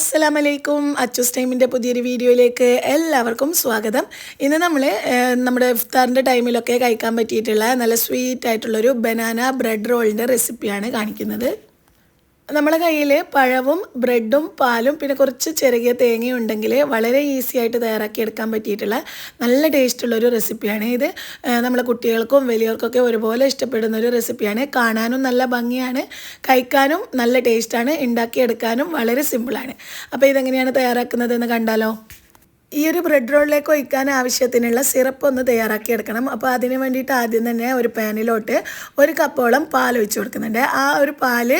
അസ്സലാമലൈക്കും. അച്ചൂസ് ടൈമിന്റെ പുതിയൊരു വീഡിയോയിലേക്ക് എല്ലാവർക്കും സ്വാഗതം. ഇന്ന് നമ്മൾ നമ്മുടെ ഇഫ്താറിന്റെ ടൈമിലൊക്കെ കഴിക്കാൻ പറ്റിയിട്ടുള്ള നല്ല സ്വീറ്റ് ആയിട്ടുള്ളൊരു ബനാന ബ്രെഡ് റോളിന്റെ റെസിപ്പിയാണ് കാണിക്കുന്നത്. നമ്മളെ കയ്യിൽ പഴവും ബ്രെഡും പാലും പിന്നെ കുറച്ച് ചെറിയ തേങ്ങയും ഉണ്ടെങ്കിൽ വളരെ ഈസി ആയിട്ട് തയ്യാറാക്കിയെടുക്കാൻ പറ്റിയിട്ടുള്ള നല്ല ടേസ്റ്റുള്ള ഒരു റെസിപ്പിയാണ് ഇത്. നമ്മളെ കുട്ടികൾക്കും വലിയവർക്കൊക്കെ ഒരുപോലെ ഇഷ്ടപ്പെടുന്ന ഒരു റെസിപ്പിയാണ് കാണാനും നല്ല ഭംഗിയാണ്. കഴിക്കാനും നല്ല ടേസ്റ്റാണ് ഉണ്ടാക്കിയെടുക്കാനും വളരെ സിമ്പിളാണ് അപ്പോൾ ഇതെങ്ങനെയാണ് തയ്യാറാക്കുന്നതെന്ന് കണ്ടാലോ? ഈ ഒരു ബ്രെഡ് റോളിലേക്ക് ഒഴിക്കാൻ ആവശ്യത്തിനുള്ള സിറപ്പ് ഒന്ന് തയ്യാറാക്കി എടുക്കണം. അപ്പോൾ അതിന് വേണ്ടിയിട്ട് ആദ്യം തന്നെ ഒരു പാനിലോട്ട് ഒരു കപ്പോളം പാൽ ഒഴിച്ചു കൊടുക്കുന്നുണ്ട്. ആ ഒരു പാൽ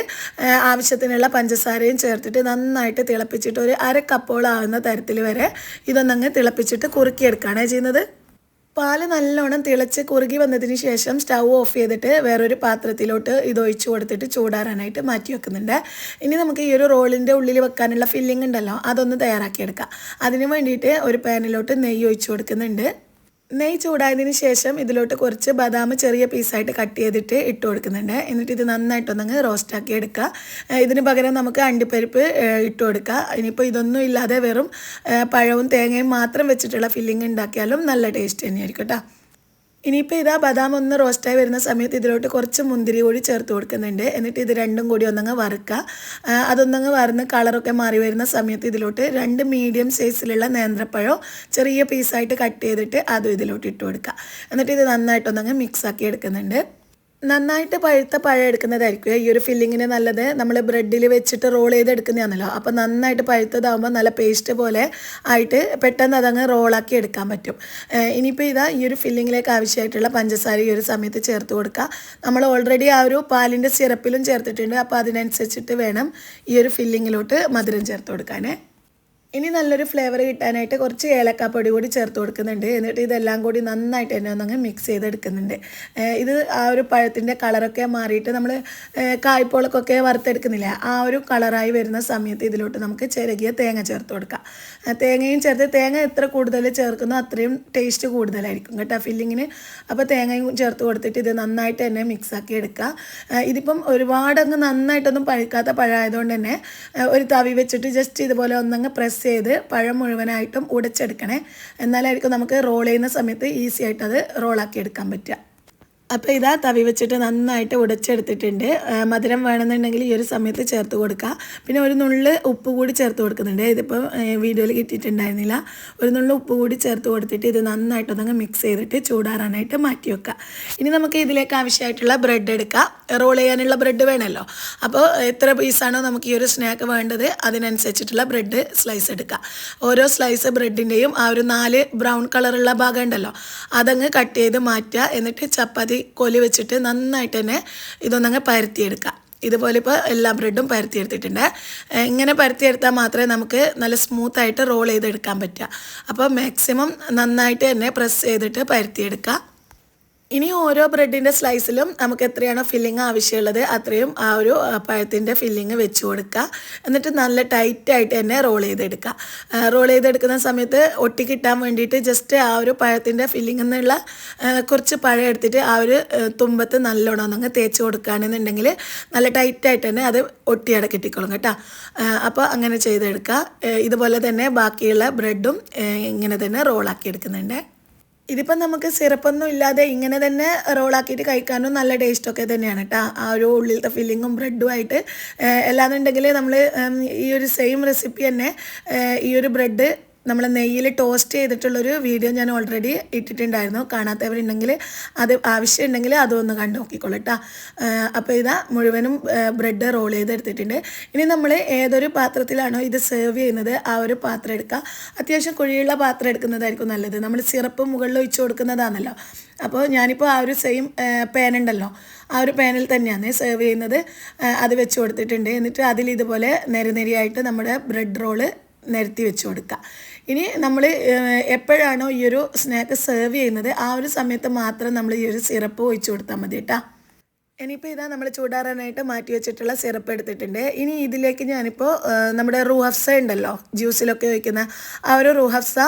ആവശ്യത്തിനുള്ള പഞ്ചസാരയും ചേർത്തിട്ട് നന്നായിട്ട് തിളപ്പിച്ചിട്ട് ഒരു അര കപ്പോളം ആവുന്ന തരത്തിൽ വരെ ഇതൊന്നങ്ങ് തിളപ്പിച്ചിട്ട് കുറുക്കിയെടുക്കുകയാണ് ചെയ്യുന്നത്. പാൽ നല്ലോണം തിളച്ച് കുറുകി വന്നതിന് ശേഷം സ്റ്റൗ ഓഫ് ചെയ്തിട്ട് വേറൊരു പാത്രത്തിലോട്ട് ഇത് ഒഴിച്ചു കൊടുത്തിട്ട് ചൂടാറാനായിട്ട് മാറ്റി വെക്കുന്നുണ്ട്. ഇനി നമുക്ക് ഈ ഒരു റോളിന്റെ ഉള്ളിൽ വെക്കാനുള്ള ഫില്ലിംഗ് ഉണ്ടല്ലോ അതൊന്ന് തയ്യാറാക്കിയെടുക്കാം. അതിന് വേണ്ടിയിട്ട് ഒരു പാനിലോട്ട് നെയ്യ് ഒഴിച്ചു കൊടുക്കുന്നുണ്ട്. നെയ്യ് ചൂടായതിന് ശേഷം ഇതിലോട്ട് കുറച്ച് ബദാം ചെറിയ പീസായിട്ട് കട്ട് ചെയ്തിട്ട് ഇട്ട് കൊടുക്കുന്നുണ്ട്. എന്നിട്ട് ഇത് നന്നായിട്ടൊന്നങ്ങ് റോസ്റ്റാക്കി എടുക്കുക. ഇതിന് പകരം നമുക്ക് അണ്ടിപ്പരിപ്പ് ഇട്ട് കൊടുക്കുക. ഇനിയിപ്പോൾ ഇതൊന്നും ഇല്ലാതെ വെറും പഴവും തേങ്ങയും മാത്രം വെച്ചിട്ടുള്ള ഫില്ലിംഗ് ഉണ്ടാക്കിയാലും നല്ല ടേസ്റ്റ് തന്നെയായിരിക്കും കേട്ടോ. ഇനിയിപ്പോൾ ഇതാ ബദാം ഒന്ന് റോസ്റ്റായി വരുന്ന സമയത്ത് ഇതിലോട്ട് കുറച്ച് മുന്തിരി കൂടി ചേർത്ത് കൊടുക്കുന്നുണ്ട്. എന്നിട്ട് ഇത് രണ്ടും കൂടി ഒന്നങ്ങ് വറുക്കുക അതൊന്നങ്ങ് വറന്ന് കളറൊക്കെ മാറി വരുന്ന സമയത്ത് ഇതിലോട്ട് രണ്ട് മീഡിയം സൈസിലുള്ള നേന്ത്രപ്പഴം ചെറിയ പീസായിട്ട് കട്ട് ചെയ്തിട്ട് അതും ഇതിലോട്ട് ഇട്ട് കൊടുക്കുക എന്നിട്ട് ഇത് നന്നായിട്ടൊന്നങ്ങ് മിക്സാക്കി എടുക്കുന്നുണ്ട്. നന്നായിട്ട് പഴുത്ത പഴം എടുക്കുന്നതായിരിക്കും. ഈ ഒരു ഫില്ലിങ്ങിന് നല്ലത്. നമ്മൾ ബ്രെഡിൽ വെച്ചിട്ട് റോൾ ചെയ്ത് എടുക്കുന്നതാണല്ലോ അപ്പോൾ നന്നായിട്ട് പഴുത്തതാകുമ്പോൾ നല്ല പേസ്റ്റ് പോലെ ആയിട്ട് പെട്ടെന്ന് അതങ്ങ് റോളാക്കി എടുക്കാൻ പറ്റും. ഇനിയിപ്പോൾ ഇതാ ഈ ഒരു ഫില്ലിങ്ങിലേക്ക് ആവശ്യമായിട്ടുള്ള പഞ്ചസാര ഈ ഒരു സമയത്ത് ചേർത്ത് കൊടുക്കുക. നമ്മൾ ഓൾറെഡി ആ ഒരു പാലിന്റെ സിറപ്പിലും ചേർത്തിട്ടുണ്ട്. അപ്പോൾ അതിനനുസരിച്ചിട്ട് വേണം ഈ ഒരു ഫില്ലിങ്ങിലോട്ട് മധുരം ചേർത്ത് കൊടുക്കാനേ. ഇനി നല്ലൊരു ഫ്ലേവർ കിട്ടാനായിട്ട് കുറച്ച് ഏലക്കാപ്പൊടി കൂടി ചേർത്ത് കൊടുക്കുന്നുണ്ട്. എന്നിട്ട് ഇതെല്ലാം കൂടി നന്നായിട്ട് തന്നെ ഒന്നങ്ങ് മിക്സ് ചെയ്തെടുക്കുന്നുണ്ട്. ഇത് ആ ഒരു പഴത്തിന്റെ കളറൊക്കെ മാറിയിട്ട് നമ്മൾ കായ്പോളക്കൊക്കെ വറുത്തെടുക്കുന്നില്ല. ആ ഒരു കളറായി വരുന്ന സമയത്ത് ഇതിലോട്ട് നമുക്ക് ചിരകിയ തേങ്ങ ചേർത്ത് കൊടുക്കാം. തേങ്ങയും ചേർത്ത് തേങ്ങ എത്ര കൂടുതൽ ചേർക്കുന്നോ അത്രയും ടേസ്റ്റ് കൂടുതലായിരിക്കും കേട്ടോ ഫില്ലിങ്ങിന് അപ്പോൾ തേങ്ങയും ചേർത്ത് കൊടുത്തിട്ട് ഇത് നന്നായിട്ട് തന്നെ മിക്സാക്കി എടുക്കുക. ഇതിപ്പം ഒരുപാടങ്ങ് നന്നായിട്ടൊന്നും പഴുക്കാത്ത പഴമായതുകൊണ്ട് തന്നെ ഒരു തവി വെച്ചിട്ട് ജസ്റ്റ് ഇതുപോലെ ഒന്നങ്ങ് പ്രസ് ചെയ്ത് പഴം മുഴുവനായിട്ടും ഉടച്ചെടുക്കണേ. എന്നാലായിരിക്കും നമുക്ക് റോൾ ചെയ്യുന്ന സമയത്ത് ഈസി ആയിട്ട് അത് റോളാക്കി എടുക്കാൻ പറ്റുക. അപ്പോൾ ഇതാ തവി വെച്ചിട്ട് നന്നായിട്ട് ഉടച്ചെടുത്തിട്ടുണ്ട്. മധുരം വേണമെന്നുണ്ടെങ്കിൽ ഈ ഒരു സമയത്ത് ചേർത്ത് കൊടുക്കുക പിന്നെ ഒരു നുള്ള് ഉപ്പ് കൂടി ചേർത്ത് കൊടുക്കുന്നുണ്ട്. ഇതിപ്പോൾ വീഡിയോയിൽ കിട്ടിയിട്ടുണ്ടായിരുന്നില്ല. ഒരു നുള്ള് ഉപ്പ് കൂടി ചേർത്ത് കൊടുത്തിട്ട് ഇത് നന്നായിട്ടൊന്നങ്ങ് മിക്സ് ചെയ്തിട്ട് ചൂടാറാനായിട്ട് മാറ്റി വെക്കുക ഇനി നമുക്ക് ഇതിലേക്ക് ആവശ്യമായിട്ടുള്ള ബ്രെഡ് എടുക്കാം. റോൾ ചെയ്യാനുള്ള ബ്രെഡ് വേണമല്ലോ അപ്പോൾ എത്ര പീസാണോ നമുക്ക് ഈ ഒരു സ്നാക്ക് വേണ്ടത് അതിനനുസരിച്ചിട്ടുള്ള ബ്രെഡ് സ്ലൈസ് എടുക്കുക ഓരോ സ്ലൈസ് ബ്രെഡിന്റെയും ആ ഒരു നാല് ബ്രൗൺ കളറുള്ള ഭാഗം ഉണ്ടല്ലോ അതങ്ങ് കട്ട് ചെയ്ത് മാറ്റുക. എന്നിട്ട് ചപ്പാത്തി കൊലി വെച്ചിട്ട് നന്നായിട്ട് തന്നെ ഇതൊന്നങ്ങ് പരത്തിയെടുക്കുക ഇതുപോലെ ഇപ്പോൾ എല്ലാ ബ്രെഡും പരത്തിയെടുത്തിട്ടുണ്ട്. ഇങ്ങനെ പരത്തിയെടുത്താൽ മാത്രമേ നമുക്ക് നല്ല സ്മൂത്തായിട്ട് റോൾ ചെയ്തെടുക്കാൻ പറ്റുക. അപ്പോൾ മാക്സിമം നന്നായിട്ട് തന്നെ പ്രസ് ചെയ്തിട്ട് പരത്തിയെടുക്കുക ഇനി ഓരോ ബ്രെഡിന്റെ സ്ലൈസിലും നമുക്ക് എത്രയാണോ ഫില്ലിങ് ആവശ്യമുള്ളത് അത്രയും ആ ഒരു പഴത്തിന്റെ ഫില്ലിങ് വെച്ച് കൊടുക്കുക. എന്നിട്ട് നല്ല ടൈറ്റായിട്ട് തന്നെ റോൾ ചെയ്തെടുക്കുക. റോൾ ചെയ്തെടുക്കുന്ന സമയത്ത് ഒട്ടി കിട്ടാൻ വേണ്ടിയിട്ട് ജസ്റ്റ് ആ ഒരു പഴത്തിന്റെ ഫില്ലിംഗ് എന്നുള്ള കുറച്ച് പഴം എടുത്തിട്ട് ആ ഒരു തുമ്പത്ത് നല്ലോണം ഒന്നങ്ങ് തേച്ച് കൊടുക്കുകയാണെന്നുണ്ടെങ്കിൽ നല്ല ടൈറ്റായിട്ട് തന്നെ അത് ഒട്ടിയട കിട്ടിക്കോളും കേട്ടോ. അപ്പോൾ അങ്ങനെ ചെയ്തെടുക്കുക. ഇതുപോലെ തന്നെ ബാക്കിയുള്ള ബ്രെഡും ഇങ്ങനെ തന്നെ റോളാക്കി എടുക്കുന്നുണ്ട്. ഇതിപ്പം നമുക്ക് സിറപ്പൊന്നും ഇല്ലാതെ ഇങ്ങനെ തന്നെ റോളാക്കിയിട്ട് കഴിക്കാനും നല്ല ടേസ്റ്റൊക്കെ തന്നെയാണ് കേട്ടോ. ആ ഒരു ഉള്ളിലത്തെ ഫില്ലിങ്ങും ബ്രെഡുമായിട്ട് അല്ലാന്നുണ്ടെങ്കിൽ നമ്മൾ ഈ ഒരു സെയിം റെസിപ്പി തന്നെ ഈ ഒരു ബ്രെഡ് നമ്മൾ നെയ്യിൽ ടോസ്റ്റ് ചെയ്തിട്ടുള്ളൊരു വീഡിയോ ഞാൻ ഓൾറെഡി ഇട്ടിട്ടുണ്ടായിരുന്നു. കാണാത്തവരുണ്ടെങ്കിൽ അത് ആവശ്യമുണ്ടെങ്കിൽ അതൊന്ന് കണ്ടു നോക്കിക്കോളൂ അപ്പോൾ ഇതാ മുഴുവനും ബ്രെഡ് റോൾ ചെയ്തെടുത്തിട്ടുണ്ട്. ഇനി നമ്മൾ ഏതൊരു പാത്രത്തിലാണോ ഇത് സെർവ് ചെയ്യുന്നത് ആ ഒരു പാത്രം എടുക്കുക അത്യാവശ്യം കുഴിയുള്ള പാത്രം എടുക്കുന്നതായിരിക്കും നല്ലത്. നമ്മൾ സിറപ്പ് മുകളിൽ ഒഴിച്ചു കൊടുക്കുന്നതാണല്ലോ. അപ്പോൾ ഞാനിപ്പോൾ ആ ഒരു സെയിം പാൻ ഉണ്ടല്ലോ. ആ ഒരു പാനിൽ തന്നെയാണ് സെർവ് ചെയ്യുന്നത്. അത് വെച്ച് കൊടുത്തിട്ടുണ്ട്. എന്നിട്ട് അതിൽ ഇതുപോലെ നിരനിരയായിട്ട് നമ്മുടെ ബ്രെഡ് റോൾ നിരത്തി വെച്ച് കൊടുക്കുക. ഇനി നമ്മൾ എപ്പോഴാണോ ഈ ഒരു സ്നാക്ക് സെർവ് ചെയ്യുന്നത് ആ ഒരു സമയത്ത് മാത്രം നമ്മൾ ഈ ഒരു സിറപ്പ് ഒഴിച്ചു കൊടുത്താൽ മതി കേട്ടോ. ഇനിയിപ്പോൾ ഇതാ നമ്മൾ ചൂടാറാനായിട്ട് മാറ്റി വെച്ചിട്ടുള്ള സിറപ്പ് എടുത്തിട്ടുണ്ട്. ഇനി ഇതിലേക്ക് ഞാനിപ്പോൾ നമ്മുടെ റൂഹഫ്സ ഉണ്ടല്ലോ ജ്യൂസിലൊക്കെ ഒഴിക്കുന്ന ആ ഒരു റൂഹഫ്സ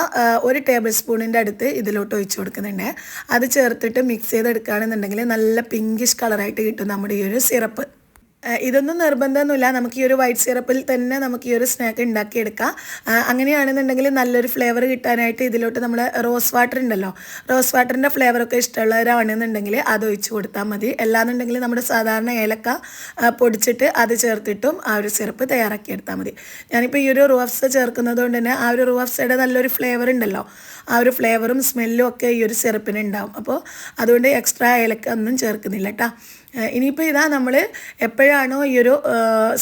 ഒരു ടേബിൾ സ്പൂണിന്റെ അടുത്ത് ഇതിലോട്ട് ഒഴിച്ചു കൊടുക്കുന്നുണ്ട്. അത് ചേർത്തിട്ട് മിക്സ് ചെയ്തെടുക്കുകയാണെന്നുണ്ടെങ്കിൽ നല്ല പിങ്കിഷ് കളറായിട്ട് കിട്ടും നമ്മുടെ ഈ ഒരു സിറപ്പ്. ഇതൊന്നും നിർബന്ധമൊന്നുമില്ല. നമുക്ക് ഈ ഒരു വൈറ്റ് സിറപ്പിൽ തന്നെ നമുക്ക് ഈ ഒരു സ്നാക്ക് ഉണ്ടാക്കിയെടുക്കാം. അങ്ങനെയാണെന്നുണ്ടെങ്കിൽ നല്ലൊരു ഫ്ലേവർ കിട്ടാനായിട്ട് ഇതിലോട്ട് നമ്മൾ റോസ് വാട്ടർ ഉണ്ടല്ലോ. റോസ് വാട്ടറിന്റെ ഫ്ലേവറൊക്കെ ഇഷ്ടമുള്ളവരാണെന്നുണ്ടെങ്കിൽ അത് ഒഴിച്ചു കൊടുത്താൽ മതി. അല്ലാന്നുണ്ടെങ്കിൽ നമ്മുടെ സാധാരണ ഏലക്ക പൊടിച്ചിട്ട് അത് ചേർത്തിട്ടും ആ ഒരു സിറപ്പ് തയ്യാറാക്കിയെടുത്താൽ മതി. ഞാനിപ്പോൾ ഈ ഒരു റൂഫ്സ ചേർക്കുന്നത് കൊണ്ട് തന്നെ ആ ഒരു റോഫ്സയുടെ നല്ലൊരു ഫ്ലേവർ ഉണ്ടല്ലോ. ആ ഒരു ഫ്ലേവറും സ്മെല്ലും ഒക്കെ ഈ ഒരു സിറപ്പിന് ഉണ്ടാവും. അപ്പോൾ അതുകൊണ്ട് എക്സ്ട്രാ ഏലക്ക ഒന്നും ചേർക്കുന്നില്ല കേട്ടോ ഇനിയിപ്പോൾ ഇതാ നമ്മൾ എപ്പോഴാണോ ഈ ഒരു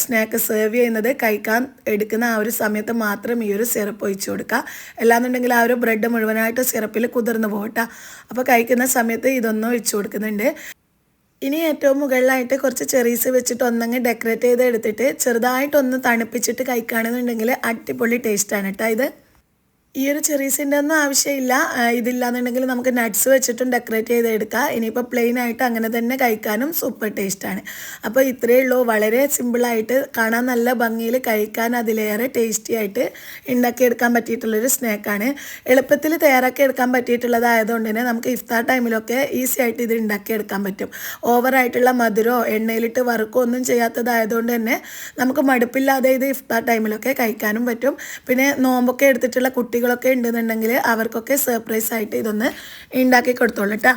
സ്നാക്ക് സെർവ് ചെയ്യുന്നത് കഴിക്കാൻ എടുക്കുന്ന ആ ഒരു സമയത്ത് മാത്രം ഈ ഒരു സിറപ്പ് ഒഴിച്ചു കൊടുക്കുക അല്ലാന്നുണ്ടെങ്കിൽ ആ ഒരു ബ്രെഡ് മുഴുവനായിട്ട് സിറപ്പിൽ കുതിർന്നു പോകട്ടെ. അപ്പോൾ കഴിക്കുന്ന സമയത്ത് ഇതൊന്നും ഒഴിച്ചു കൊടുക്കുന്നുണ്ട്. ഇനി ഏറ്റവും മുകളിലായിട്ട് കുറച്ച് ചെറീസ് വെച്ചിട്ട് ഒന്നങ്ങ് ഡെക്കറേറ്റ് ചെയ്ത് എടുത്തിട്ട് ചെറുതായിട്ടൊന്ന് തണുപ്പിച്ചിട്ട് കഴിക്കുകയാണെന്നുണ്ടെങ്കിൽ അടിപൊളി ടേസ്റ്റാണ് കേട്ടോ ഇത്. ഈ ഒരു ചെറീസിന്റെ ഒന്നും ആവശ്യമില്ല. ഇതില്ലാന്നുണ്ടെങ്കിൽ നമുക്ക് നട്ട്സ് വെച്ചിട്ടും ഡെക്കറേറ്റ് ചെയ്തെടുക്കാം. ഇനിയിപ്പോൾ പ്ലെയിൻ ആയിട്ട് അങ്ങനെ തന്നെ കഴിക്കാനും സൂപ്പർ ടേസ്റ്റാണ് അപ്പോൾ ഇത്രയേ ഉള്ളൂ. വളരെ സിമ്പിളായിട്ട് കാണാൻ നല്ല ഭംഗിയിൽ കഴിക്കാൻ അതിലേറെ ടേസ്റ്റി ആയിട്ട് ഉണ്ടാക്കിയെടുക്കാൻ പറ്റിയിട്ടുള്ളൊരു സ്നാക്കാണ് എളുപ്പത്തിൽ തയ്യാറാക്കി എടുക്കാൻ പറ്റിയിട്ടുള്ളതായതുകൊണ്ട് തന്നെ നമുക്ക് ഇഫ്താർ ടൈമിലൊക്കെ ഈസി ആയിട്ട് ഇത് ഉണ്ടാക്കിയെടുക്കാൻ പറ്റും. ഓവറായിട്ടുള്ള മധുരോ എണ്ണയിലിട്ട് വറുക്കോ ഒന്നും ചെയ്യാത്തതായതുകൊണ്ട് തന്നെ നമുക്ക് മടുപ്പില്ലാതെ ഇത് ഇഫ്താർ ടൈമിലൊക്കെ കഴിക്കാനും പറ്റും. പിന്നെ നോമ്പൊക്കെ എടുത്തിട്ടുള്ള കുട്ടികളൊക്കെ ഉണ്ടെന്നുണ്ടെങ്കിൽ അവർക്കൊക്കെ സർപ്രൈസ് ആയിട്ട് ഇതൊന്ന് ഉണ്ടാക്കി കൊടുത്തോളൂ കേട്ടോ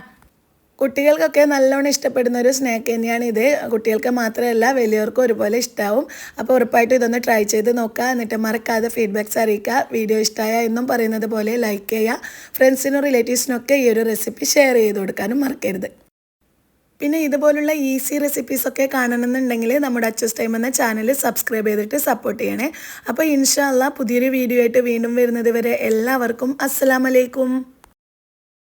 കുട്ടികൾക്കൊക്കെ നല്ലോണം ഇഷ്ടപ്പെടുന്ന ഒരു സ്നാക്ക് തന്നെയാണ് ഇത്. കുട്ടികൾക്ക് മാത്രമല്ല വലിയവർക്കും ഒരുപോലെ ഇഷ്ടമാവും അപ്പോൾ ഉറപ്പായിട്ടും ഇതൊന്ന് ട്രൈ ചെയ്ത് നോക്കുക എന്നിട്ട് മറക്കാതെ ഫീഡ്ബാക്ക്സ് അറിയിക്കുക വീഡിയോ ഇഷ്ടമായ എന്നും പറയുന്നത് പോലെ ലൈക്ക് ചെയ്യുക ഫ്രണ്ട്സിനും റിലേറ്റീവ്സിനൊക്കെ ഈ ഒരു റെസിപ്പി ഷെയർ ചെയ്ത് കൊടുക്കാനും മറക്കരുത്. പിന്നെ ഇതുപോലുള്ള ഈസി റെസിപ്പീസൊക്കെ കാണണമെന്നുണ്ടെങ്കിൽ നമ്മുടെ അച്ചസ് ടൈം എന്ന ചാനൽ സബ്സ്ക്രൈബ് ചെയ്തിട്ട് സപ്പോർട്ട് ചെയ്യണേ. അപ്പോൾ ഇൻഷാല്ല പുതിയൊരു വീഡിയോ ആയിട്ട് വീണ്ടും വരുന്നത് വരെ എല്ലാവർക്കും അസ്സലാമലൈക്കും